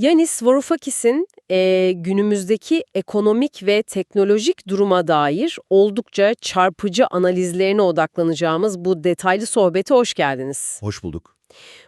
Yanis Varoufakis'in eee, günümüzdeki ekonomik ve teknolojik duruma dair oldukça çarpıcı analizlerine odaklanacağımız bu detaylı sohbete hoş geldiniz. Hoş bulduk.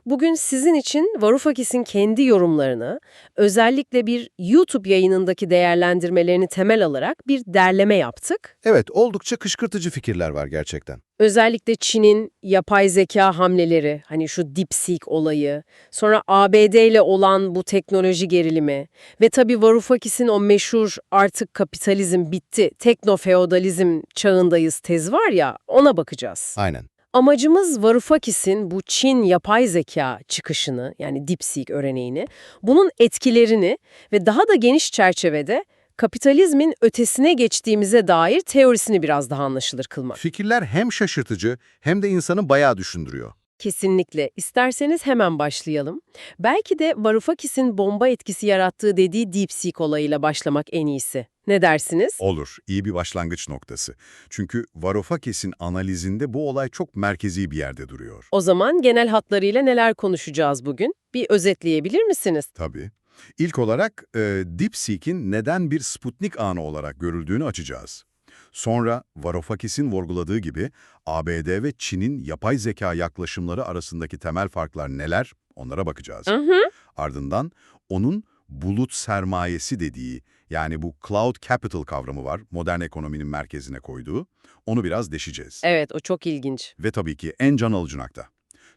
Bugün sizin için Varoufakis'in kendi yorumlarını, özellikle bir YouTube yayınındaki değerlendirmelerini temel alarak bir derleme yaptık. Evet, oldukça kışkırtıcı fikirler var gerçekten. Özellikle Çin'in yapay zeka hamleleri, hani şu DeepSeek olayı, sonra ABD ile olan bu teknoloji gerilimi ve tabii Varoufakis'in o meşhur artık kapitalizm bitti, teknofeodalizm çağındayız tez var ya, ona bakacağız. Aynen. Amacımız Varoufakis'in bu Çin yapay zeka çıkışını, yani DeepSeek örneğini, bunun etkilerini ve daha da geniş çerçevede kapitalizmin ötesine geçtiğimize dair teorisini biraz daha anlaşılır kılmak. Fikirler hem şaşırtıcı hem de insanı bayağı düşündürüyor. Kesinlikle. İsterseniz hemen başlayalım. Belki de Varoufakis'in bomba etkisi yarattığı dediği DeepSeek olayıyla başlamak en iyisi. Ne dersiniz? Olur, iyi bir başlangıç noktası. Çünkü Varoufakis'in analizinde bu olay çok merkezi bir yerde duruyor. O zaman genel hatlarıyla neler konuşacağız bugün? Bir özetleyebilir misiniz? Tabii. İlk olarak e, DeepSeek'in neden bir Sputnik anı olarak görüldüğünü açacağız. Sonra Varoufakis'in vurguladığı gibi ABD ve Çin'in yapay zeka yaklaşımları arasındaki temel farklar neler onlara bakacağız. Hı hı. Ardından onun bulut sermayesi dediği yani bu cloud capital kavramı var modern ekonominin merkezine koyduğu. Onu biraz deşeceğiz. Evet, o çok ilginç. Ve tabii ki en can alıcı nokta.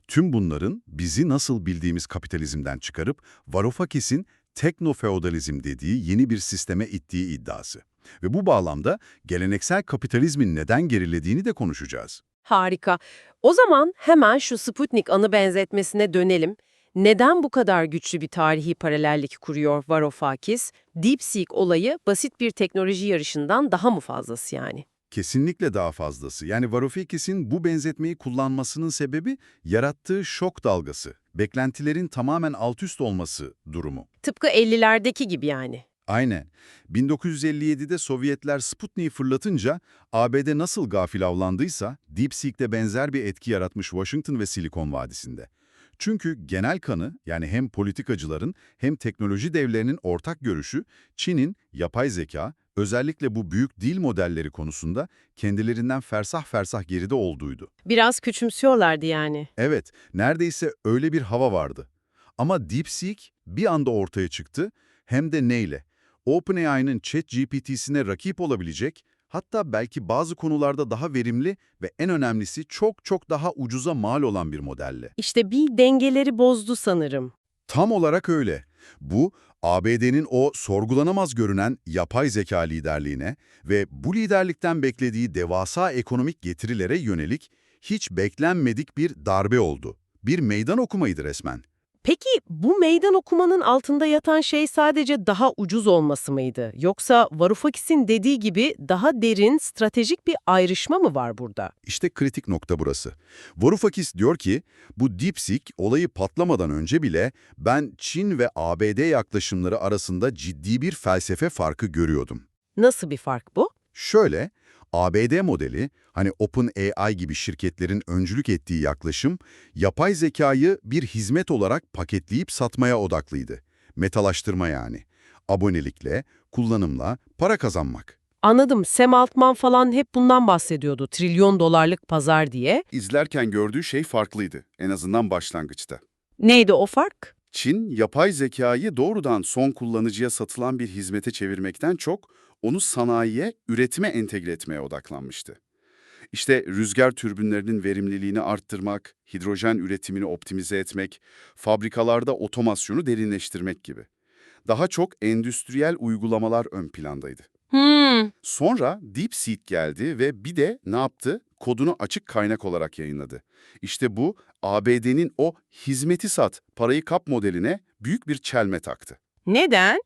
Tüm bunların bizi nasıl bildiğimiz kapitalizmden çıkarıp Varoufakis'in teknofeodalizm dediği yeni bir sisteme ittiği iddiası. Ve bu bağlamda geleneksel kapitalizmin neden gerilediğini de konuşacağız. Harika. O zaman hemen şu Sputnik anı benzetmesine dönelim. Neden bu kadar güçlü bir tarihi paralellik kuruyor Varoufakis? DeepSeek olayı basit bir teknoloji yarışından daha mı fazlası yani? Kesinlikle daha fazlası. Yani Varoufakis'in bu benzetmeyi kullanmasının sebebi yarattığı şok dalgası, beklentilerin tamamen alt üst olması durumu. Tıpkı 50'lerdeki gibi yani. Aynen. 1957'de Sovyetler Sputnik'i fırlatınca ABD nasıl gafil avlandıysa DeepSeek'te benzer bir etki yaratmış Washington ve Silikon Vadisi'nde. Çünkü genel kanı yani hem politikacıların hem teknoloji devlerinin ortak görüşü Çin'in yapay zeka, özellikle bu büyük dil modelleri konusunda kendilerinden fersah fersah geride olduğuydu. Biraz küçümsüyorlardı yani. Evet, neredeyse öyle bir hava vardı. Ama DeepSeek bir anda ortaya çıktı, hem de neyle? OpenAI'nın ChatGPT'sine rakip olabilecek, hatta belki bazı konularda daha verimli ve en önemlisi çok çok daha ucuza mal olan bir modelle. İşte bir dengeleri bozdu sanırım. Tam olarak öyle. Bu, ABD'nin o sorgulanamaz görünen yapay zeka liderliğine ve bu liderlikten beklediği devasa ekonomik getirilere yönelik hiç beklenmedik bir darbe oldu. Bir meydan okumaydı resmen. Peki bu meydan okumanın altında yatan şey sadece daha ucuz olması mıydı? Yoksa Varoufakis'in dediği gibi daha derin, stratejik bir ayrışma mı var burada? İşte kritik nokta burası. Varoufakis diyor ki, bu DeepSeek olayı patlamadan önce bile ben Çin ve ABD yaklaşımları arasında ciddi bir felsefe farkı görüyordum. Nasıl bir fark bu? Şöyle, ABD modeli, hani OpenAI gibi şirketlerin öncülük ettiği yaklaşım, yapay zekayı bir hizmet olarak paketleyip satmaya odaklıydı. Metalaştırma yani. Abonelikle, kullanımla, para kazanmak. Anladım. Sam Altman falan hep bundan bahsediyordu. Trilyon dolarlık pazar diye. İzlerken gördüğü şey farklıydı, en azından başlangıçta. Neydi o fark? Çin, yapay zekayı doğrudan son kullanıcıya satılan bir hizmete çevirmekten çok, onu sanayiye, üretime entegre etmeye odaklanmıştı. İşte rüzgar türbinlerinin verimliliğini arttırmak, hidrojen üretimini optimize etmek, fabrikalarda otomasyonu derinleştirmek gibi. Daha çok endüstriyel uygulamalar ön plandaydı. Hmm. Sonra DeepSeek geldi ve bir de ne yaptı? Kodunu açık kaynak olarak yayınladı. İşte bu ABD'nin o hizmeti sat, parayı kap modeline büyük bir çelme taktı. Neden?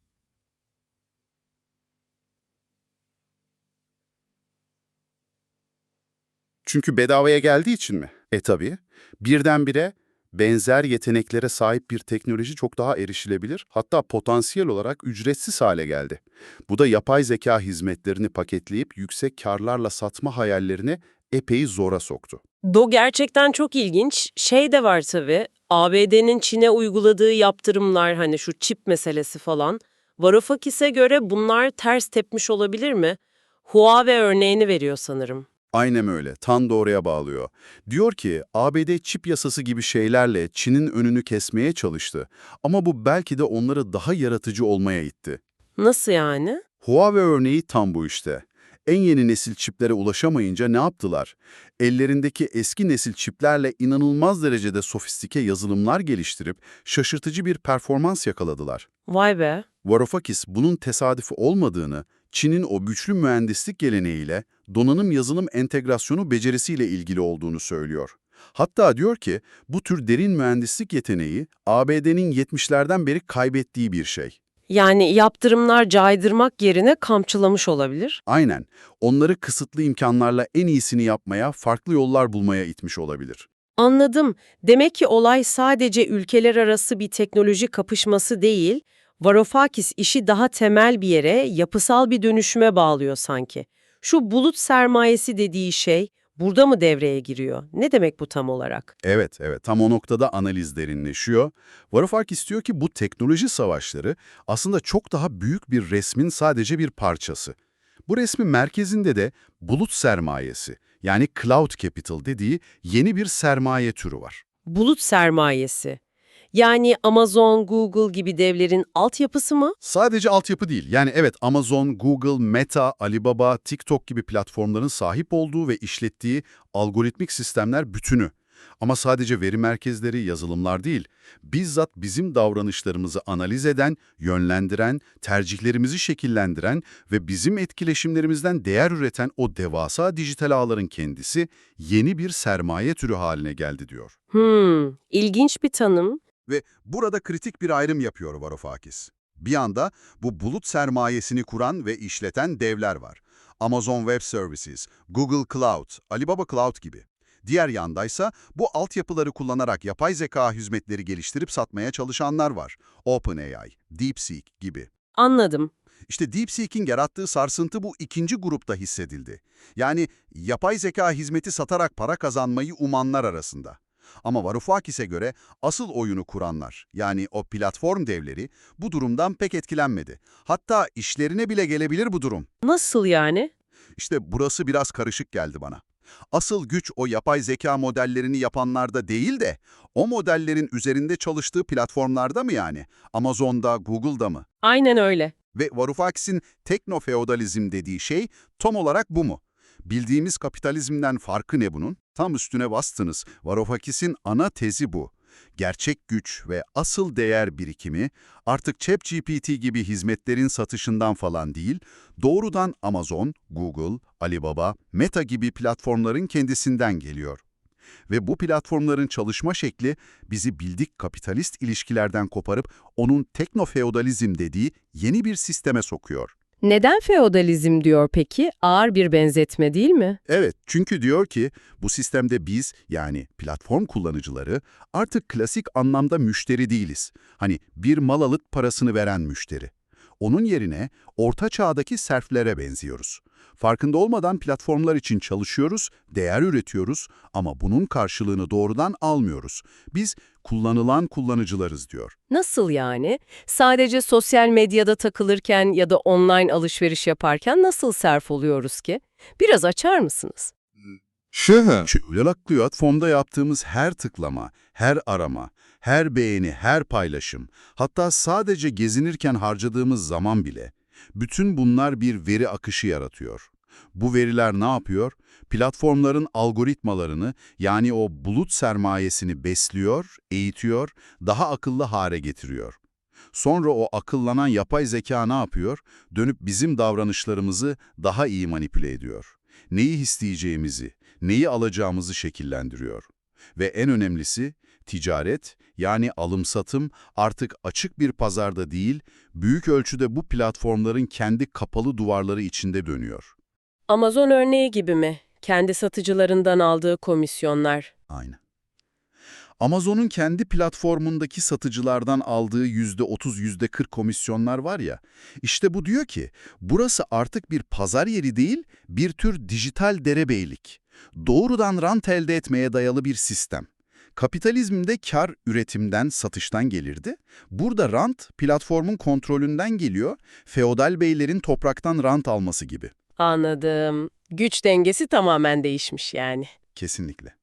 Çünkü bedavaya geldiği için mi? E tabii. Birdenbire benzer yeteneklere sahip bir teknoloji çok daha erişilebilir, hatta potansiyel olarak ücretsiz hale geldi. Bu da yapay zeka hizmetlerini paketleyip yüksek karlarla satma hayallerini epey zora soktu. Do gerçekten çok ilginç. Şey de var tabii. ABD'nin Çin'e uyguladığı yaptırımlar hani şu çip meselesi falan. Varoufakis'e göre bunlar ters tepmiş olabilir mi? Huawei örneğini veriyor sanırım. Aynen öyle, tam doğruya bağlıyor. Diyor ki ABD çip yasası gibi şeylerle Çin'in önünü kesmeye çalıştı ama bu belki de onları daha yaratıcı olmaya itti. Nasıl yani? Huawei örneği tam bu işte. En yeni nesil çiplere ulaşamayınca ne yaptılar? Ellerindeki eski nesil çiplerle inanılmaz derecede sofistike yazılımlar geliştirip şaşırtıcı bir performans yakaladılar. Vay be. Varoufakis bunun tesadüfi olmadığını, Çin'in o güçlü mühendislik geleneğiyle, donanım yazılım entegrasyonu becerisiyle ilgili olduğunu söylüyor. Hatta diyor ki, bu tür derin mühendislik yeteneği ABD'nin 70'lerden beri kaybettiği bir şey. Yani yaptırımlar caydırmak yerine kamçılamış olabilir. Aynen, onları kısıtlı imkanlarla en iyisini yapmaya, farklı yollar bulmaya itmiş olabilir. Anladım. Demek ki olay sadece ülkeler arası bir teknoloji kapışması değil, Varoufakis işi daha temel bir yere, yapısal bir dönüşüme bağlıyor sanki. Şu bulut sermayesi dediği şey burada mı devreye giriyor? Ne demek bu tam olarak? Evet, evet. Tam o noktada analiz derinleşiyor. Varoufakis istiyor ki bu teknoloji savaşları aslında çok daha büyük bir resmin sadece bir parçası. Bu resmin merkezinde de bulut sermayesi, yani cloud capital dediği yeni bir sermaye türü var. Bulut sermayesi. Yani Amazon, Google gibi devlerin altyapısı mı? Sadece altyapı değil. Yani evet Amazon, Google, Meta, Alibaba, TikTok gibi platformların sahip olduğu ve işlettiği algoritmik sistemler bütünü. Ama sadece veri merkezleri, yazılımlar değil, bizzat bizim davranışlarımızı analiz eden, yönlendiren, tercihlerimizi şekillendiren ve bizim etkileşimlerimizden değer üreten o devasa dijital ağların kendisi yeni bir sermaye türü haline geldi diyor. Hmm, ilginç bir tanım. Ve burada kritik bir ayrım yapıyor Varoufakis. Bir anda bu bulut sermayesini kuran ve işleten devler var. Amazon Web Services, Google Cloud, Alibaba Cloud gibi. Diğer yandaysa bu altyapıları kullanarak yapay zeka hizmetleri geliştirip satmaya çalışanlar var. OpenAI, DeepSeek gibi. Anladım. İşte DeepSeek'in yarattığı sarsıntı bu ikinci grupta hissedildi. Yani yapay zeka hizmeti satarak para kazanmayı umanlar arasında. Ama Varoufakis'e göre asıl oyunu kuranlar, yani o platform devleri bu durumdan pek etkilenmedi. Hatta işlerine bile gelebilir bu durum. Nasıl yani? İşte burası biraz karışık geldi bana. Asıl güç o yapay zeka modellerini yapanlarda değil de o modellerin üzerinde çalıştığı platformlarda mı yani? Amazon'da, Google'da mı? Aynen öyle. Ve Varoufakis'in teknofeodalizm dediği şey tam olarak bu mu? Bildiğimiz kapitalizmden farkı ne bunun? Tam üstüne bastınız. Varoufakis'in ana tezi bu. Gerçek güç ve asıl değer birikimi artık ChatGPT gibi hizmetlerin satışından falan değil, doğrudan Amazon, Google, Alibaba, Meta gibi platformların kendisinden geliyor. Ve bu platformların çalışma şekli bizi bildik kapitalist ilişkilerden koparıp onun teknofeodalizm dediği yeni bir sisteme sokuyor. Neden feodalizm diyor peki? Ağır bir benzetme değil mi? Evet, çünkü diyor ki bu sistemde biz yani platform kullanıcıları artık klasik anlamda müşteri değiliz. Hani bir mal alıp parasını veren müşteri. Onun yerine orta çağdaki serflere benziyoruz. Farkında olmadan platformlar için çalışıyoruz, değer üretiyoruz ama bunun karşılığını doğrudan almıyoruz. Biz kullanılan kullanıcılarız diyor. Nasıl yani? Sadece sosyal medyada takılırken ya da online alışveriş yaparken nasıl serf oluyoruz ki? Biraz açar mısınız? Şöyle. Şöyle platformda yaptığımız her tıklama, her arama, her beğeni, her paylaşım, hatta sadece gezinirken harcadığımız zaman bile, bütün bunlar bir veri akışı yaratıyor. Bu veriler ne yapıyor? Platformların algoritmalarını yani o bulut sermayesini besliyor, eğitiyor, daha akıllı hale getiriyor. Sonra o akıllanan yapay zeka ne yapıyor? Dönüp bizim davranışlarımızı daha iyi manipüle ediyor. Neyi isteyeceğimizi, neyi alacağımızı şekillendiriyor. Ve en önemlisi ticaret yani alım-satım artık açık bir pazarda değil, büyük ölçüde bu platformların kendi kapalı duvarları içinde dönüyor. Amazon örneği gibi mi? Kendi satıcılarından aldığı komisyonlar. Aynen. Amazon'un kendi platformundaki satıcılardan aldığı %30, %40 komisyonlar var ya, işte bu diyor ki, burası artık bir pazar yeri değil, bir tür dijital derebeylik. Doğrudan rant elde etmeye dayalı bir sistem. Kapitalizmde kar üretimden, satıştan gelirdi. Burada rant platformun kontrolünden geliyor, feodal beylerin topraktan rant alması gibi. Anladım. Güç dengesi tamamen değişmiş yani. Kesinlikle.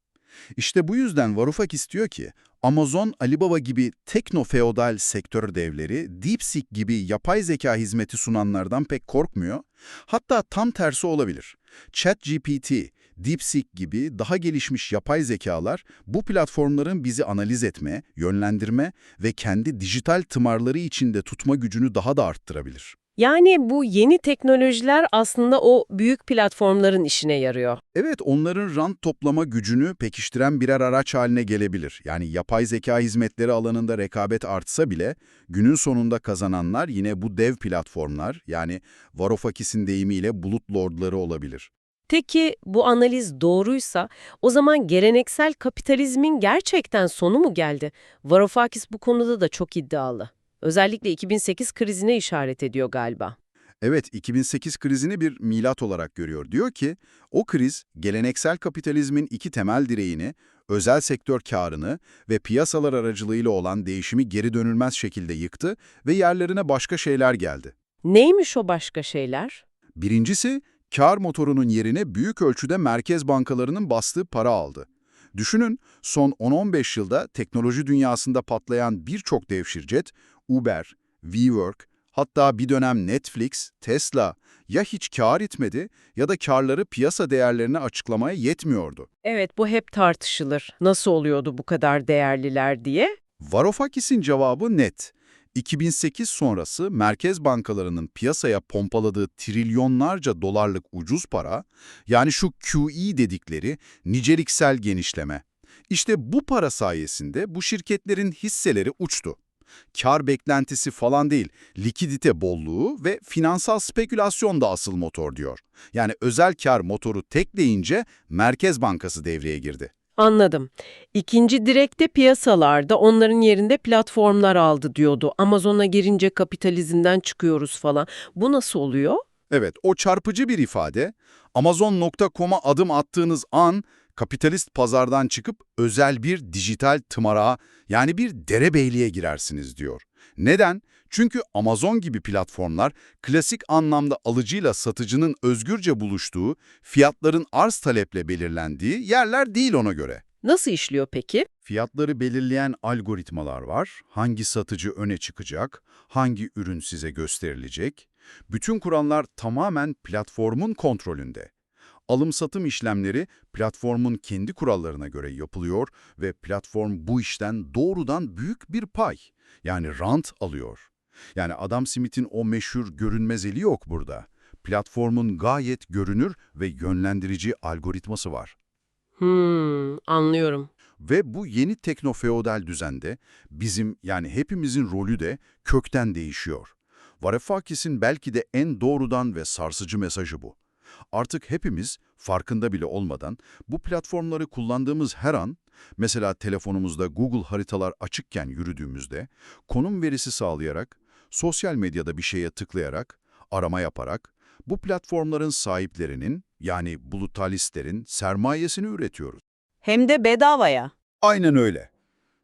İşte bu yüzden Varoufak istiyor ki Amazon, Alibaba gibi tekno-feodal sektör devleri DeepSeek gibi yapay zeka hizmeti sunanlardan pek korkmuyor. Hatta tam tersi olabilir. ChatGPT, DeepSeek gibi daha gelişmiş yapay zekalar bu platformların bizi analiz etme, yönlendirme ve kendi dijital tımarları içinde tutma gücünü daha da arttırabilir. Yani bu yeni teknolojiler aslında o büyük platformların işine yarıyor. Evet, onların rant toplama gücünü pekiştiren birer araç haline gelebilir. Yani yapay zeka hizmetleri alanında rekabet artsa bile günün sonunda kazananlar yine bu dev platformlar yani Varoufakis'in deyimiyle bulut lordları olabilir. Peki bu analiz doğruysa o zaman geleneksel kapitalizmin gerçekten sonu mu geldi? Varoufakis bu konuda da çok iddialı. Özellikle 2008 krizine işaret ediyor galiba. Evet, 2008 krizini bir milat olarak görüyor. Diyor ki, o kriz geleneksel kapitalizmin iki temel direğini, özel sektör karını ve piyasalar aracılığıyla olan değişimi geri dönülmez şekilde yıktı ve yerlerine başka şeyler geldi. Neymiş o başka şeyler? Birincisi, kar motorunun yerine büyük ölçüde merkez bankalarının bastığı para aldı. Düşünün, son 10-15 yılda teknoloji dünyasında patlayan birçok dev şirket, Uber, WeWork, hatta bir dönem Netflix, Tesla ya hiç kar etmedi ya da karları piyasa değerlerini açıklamaya yetmiyordu. Evet bu hep tartışılır. Nasıl oluyordu bu kadar değerliler diye? Varoufakis'in cevabı net. 2008 sonrası merkez bankalarının piyasaya pompaladığı trilyonlarca dolarlık ucuz para, yani şu QE dedikleri niceliksel genişleme. İşte bu para sayesinde bu şirketlerin hisseleri uçtu. Kar beklentisi falan değil, likidite bolluğu ve finansal spekülasyon da asıl motor diyor. Yani özel kar motoru tekleyince Merkez Bankası devreye girdi. Anladım. İkinci direkte piyasalarda onların yerinde platformlar aldı diyordu. Amazon'a girince kapitalizmden çıkıyoruz falan. Bu nasıl oluyor? Evet, o çarpıcı bir ifade. Amazon.com'a adım attığınız an kapitalist pazardan çıkıp özel bir dijital tımara yani bir derebeyliğe girersiniz diyor. Neden? Çünkü Amazon gibi platformlar klasik anlamda alıcıyla satıcının özgürce buluştuğu, fiyatların arz taleple belirlendiği yerler değil ona göre. Nasıl işliyor peki? Fiyatları belirleyen algoritmalar var. Hangi satıcı öne çıkacak, hangi ürün size gösterilecek. Bütün kurallar tamamen platformun kontrolünde. Alım-satım işlemleri platformun kendi kurallarına göre yapılıyor ve platform bu işten doğrudan büyük bir pay, yani rant alıyor. Yani Adam Smith'in o meşhur görünmez eli yok burada. Platformun gayet görünür ve yönlendirici algoritması var. Hmm, anlıyorum. Ve bu yeni teknofeodal düzende bizim yani hepimizin rolü de kökten değişiyor. Varoufakis'in belki de en doğrudan ve sarsıcı mesajı bu. Artık hepimiz farkında bile olmadan bu platformları kullandığımız her an, mesela telefonumuzda Google haritalar açıkken yürüdüğümüzde, konum verisi sağlayarak, sosyal medyada bir şeye tıklayarak, arama yaparak, bu platformların sahiplerinin yani bulutalistlerin sermayesini üretiyoruz. Hem de bedavaya. Aynen öyle.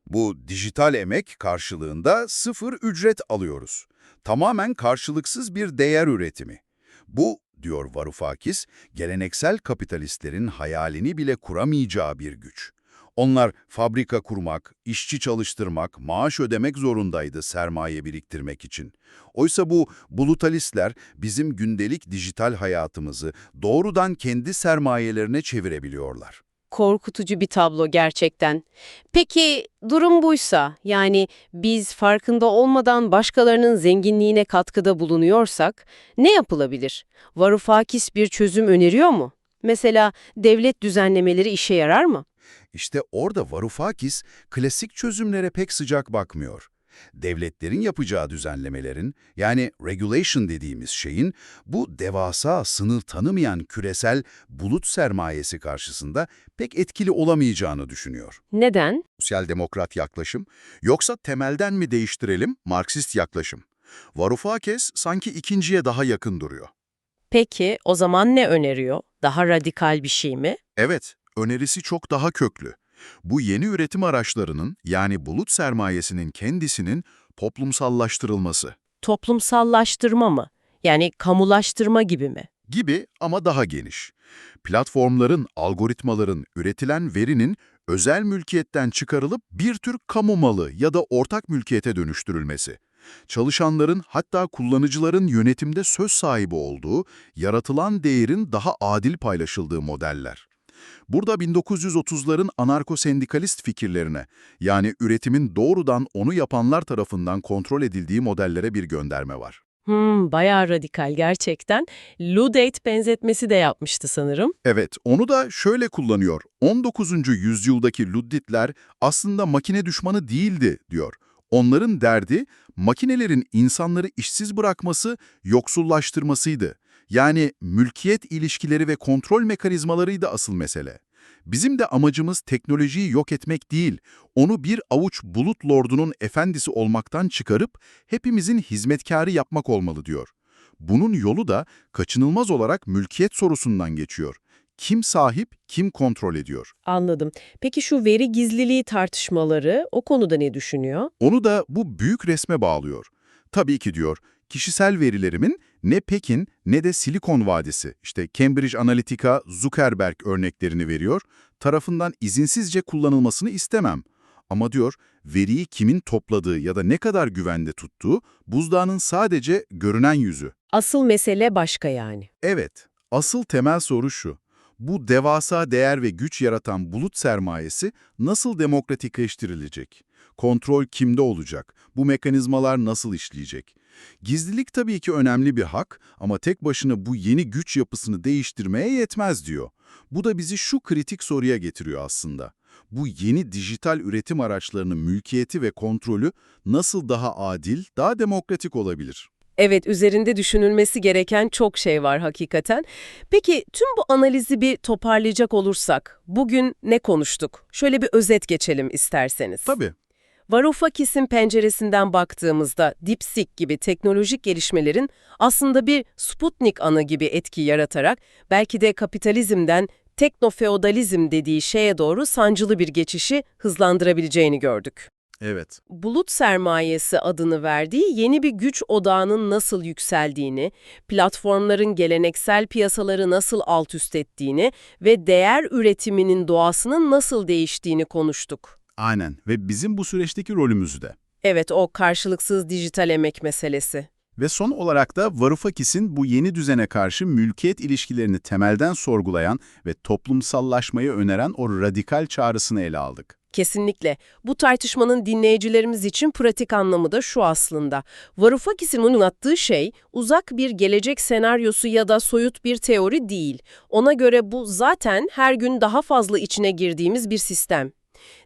Bu dijital emek karşılığında sıfır ücret alıyoruz. Tamamen karşılıksız bir değer üretimi. Bu, diyor Varoufakis, geleneksel kapitalistlerin hayalini bile kuramayacağı bir güç. Onlar fabrika kurmak, işçi çalıştırmak, maaş ödemek zorundaydı sermaye biriktirmek için. Oysa bu bulutalistler bizim gündelik dijital hayatımızı doğrudan kendi sermayelerine çevirebiliyorlar. Korkutucu bir tablo gerçekten. Peki durum buysa, yani biz farkında olmadan başkalarının zenginliğine katkıda bulunuyorsak ne yapılabilir? Varoufakis bir çözüm öneriyor mu? Mesela devlet düzenlemeleri işe yarar mı? İşte orada Varoufakis klasik çözümlere pek sıcak bakmıyor. Devletlerin yapacağı düzenlemelerin, yani regulation dediğimiz şeyin, bu devasa, sınır tanımayan küresel bulut sermayesi karşısında pek etkili olamayacağını düşünüyor. Neden? Sosyal demokrat yaklaşım, yoksa temelden mi değiştirelim Marksist yaklaşım? Varoufakis sanki ikinciye daha yakın duruyor. Peki o zaman ne öneriyor? Daha radikal bir şey mi? Evet, önerisi çok daha köklü. Bu yeni üretim araçlarının yani bulut sermayesinin kendisinin toplumsallaştırılması Toplumsallaştırma mı? Yani kamulaştırma gibi mi? gibi ama daha geniş. Platformların, algoritmaların, üretilen verinin özel mülkiyetten çıkarılıp bir tür kamu malı ya da ortak mülkiyete dönüştürülmesi. Çalışanların hatta kullanıcıların yönetimde söz sahibi olduğu, yaratılan değerin daha adil paylaşıldığı modeller. Burada 1930'ların anarko-sendikalist fikirlerine, yani üretimin doğrudan onu yapanlar tarafından kontrol edildiği modellere bir gönderme var. Hmm, bayağı radikal gerçekten. Ludate benzetmesi de yapmıştı sanırım. Evet, onu da şöyle kullanıyor. 19. yüzyıldaki Ludditler aslında makine düşmanı değildi, diyor. Onların derdi, makinelerin insanları işsiz bırakması, yoksullaştırmasıydı. Yani mülkiyet ilişkileri ve kontrol mekanizmalarıydı asıl mesele. Bizim de amacımız teknolojiyi yok etmek değil, onu bir avuç bulut lordunun efendisi olmaktan çıkarıp hepimizin hizmetkarı yapmak olmalı diyor. Bunun yolu da kaçınılmaz olarak mülkiyet sorusundan geçiyor. Kim sahip, kim kontrol ediyor? Anladım. Peki şu veri gizliliği tartışmaları o konuda ne düşünüyor? Onu da bu büyük resme bağlıyor. Tabii ki diyor, kişisel verilerimin ne Pekin ne de Silikon Vadisi, işte Cambridge Analytica, Zuckerberg örneklerini veriyor, tarafından izinsizce kullanılmasını istemem. Ama diyor, veriyi kimin topladığı ya da ne kadar güvende tuttuğu, buzdağının sadece görünen yüzü. Asıl mesele başka yani. Evet, asıl temel soru şu. Bu devasa değer ve güç yaratan bulut sermayesi nasıl demokratikleştirilecek? Kontrol kimde olacak? Bu mekanizmalar nasıl işleyecek? Gizlilik tabii ki önemli bir hak ama tek başına bu yeni güç yapısını değiştirmeye yetmez diyor. Bu da bizi şu kritik soruya getiriyor aslında. Bu yeni dijital üretim araçlarının mülkiyeti ve kontrolü nasıl daha adil, daha demokratik olabilir? Evet, üzerinde düşünülmesi gereken çok şey var hakikaten. Peki tüm bu analizi bir toparlayacak olursak, bugün ne konuştuk? Şöyle bir özet geçelim isterseniz. Tabii. Varoufakis'in penceresinden baktığımızda DeepSeek gibi teknolojik gelişmelerin aslında bir Sputnik anı gibi etki yaratarak belki de kapitalizmden teknofeodalizm dediği şeye doğru sancılı bir geçişi hızlandırabileceğini gördük. Evet. Bulut sermayesi adını verdiği yeni bir güç odağının nasıl yükseldiğini, platformların geleneksel piyasaları nasıl alt üst ettiğini ve değer üretiminin doğasının nasıl değiştiğini konuştuk. Aynen ve bizim bu süreçteki rolümüzü de. Evet, o karşılıksız dijital emek meselesi. Ve son olarak da Varoufakis'in bu yeni düzene karşı mülkiyet ilişkilerini temelden sorgulayan ve toplumsallaşmayı öneren o radikal çağrısını ele aldık. Kesinlikle. Bu tartışmanın dinleyicilerimiz için pratik anlamı da şu aslında. Varoufakis'in anlattığı şey uzak bir gelecek senaryosu ya da soyut bir teori değil. Ona göre bu zaten her gün daha fazla içine girdiğimiz bir sistem.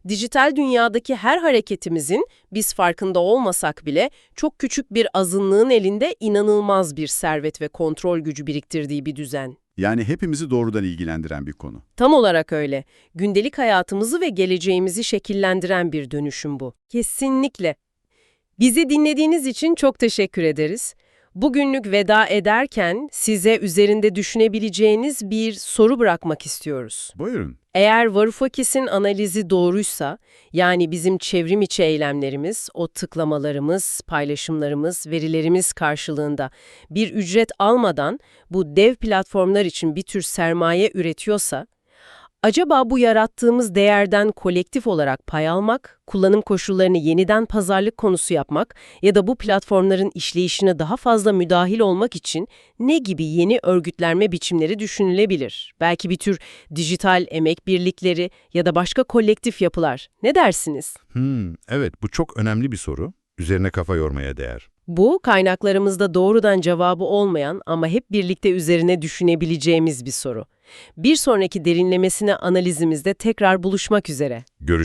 Dijital dünyadaki her hareketimizin biz farkında olmasak bile çok küçük bir azınlığın elinde inanılmaz bir servet ve kontrol gücü biriktirdiği bir düzen. Yani hepimizi doğrudan ilgilendiren bir konu. Tam olarak öyle. Gündelik hayatımızı ve geleceğimizi şekillendiren bir dönüşüm bu. Kesinlikle. Bizi dinlediğiniz için çok teşekkür ederiz. Bugünlük veda ederken size üzerinde düşünebileceğiniz bir soru bırakmak istiyoruz. Buyurun. Eğer Varoufakis'in analizi doğruysa, yani bizim çevrim içi eylemlerimiz, o tıklamalarımız, paylaşımlarımız, verilerimiz karşılığında bir ücret almadan bu dev platformlar için bir tür sermaye üretiyorsa, acaba bu yarattığımız değerden kolektif olarak pay almak, kullanım koşullarını yeniden pazarlık konusu yapmak ya da bu platformların işleyişine daha fazla müdahil olmak için ne gibi yeni örgütlenme biçimleri düşünülebilir? Belki bir tür dijital emek birlikleri ya da başka kolektif yapılar. Ne dersiniz? Hmm, evet bu çok önemli bir soru. Üzerine kafa yormaya değer. Bu, kaynaklarımızda doğrudan cevabı olmayan ama hep birlikte üzerine düşünebileceğimiz bir soru. Bir sonraki derinlemesine analizimizde tekrar buluşmak üzere. Görüş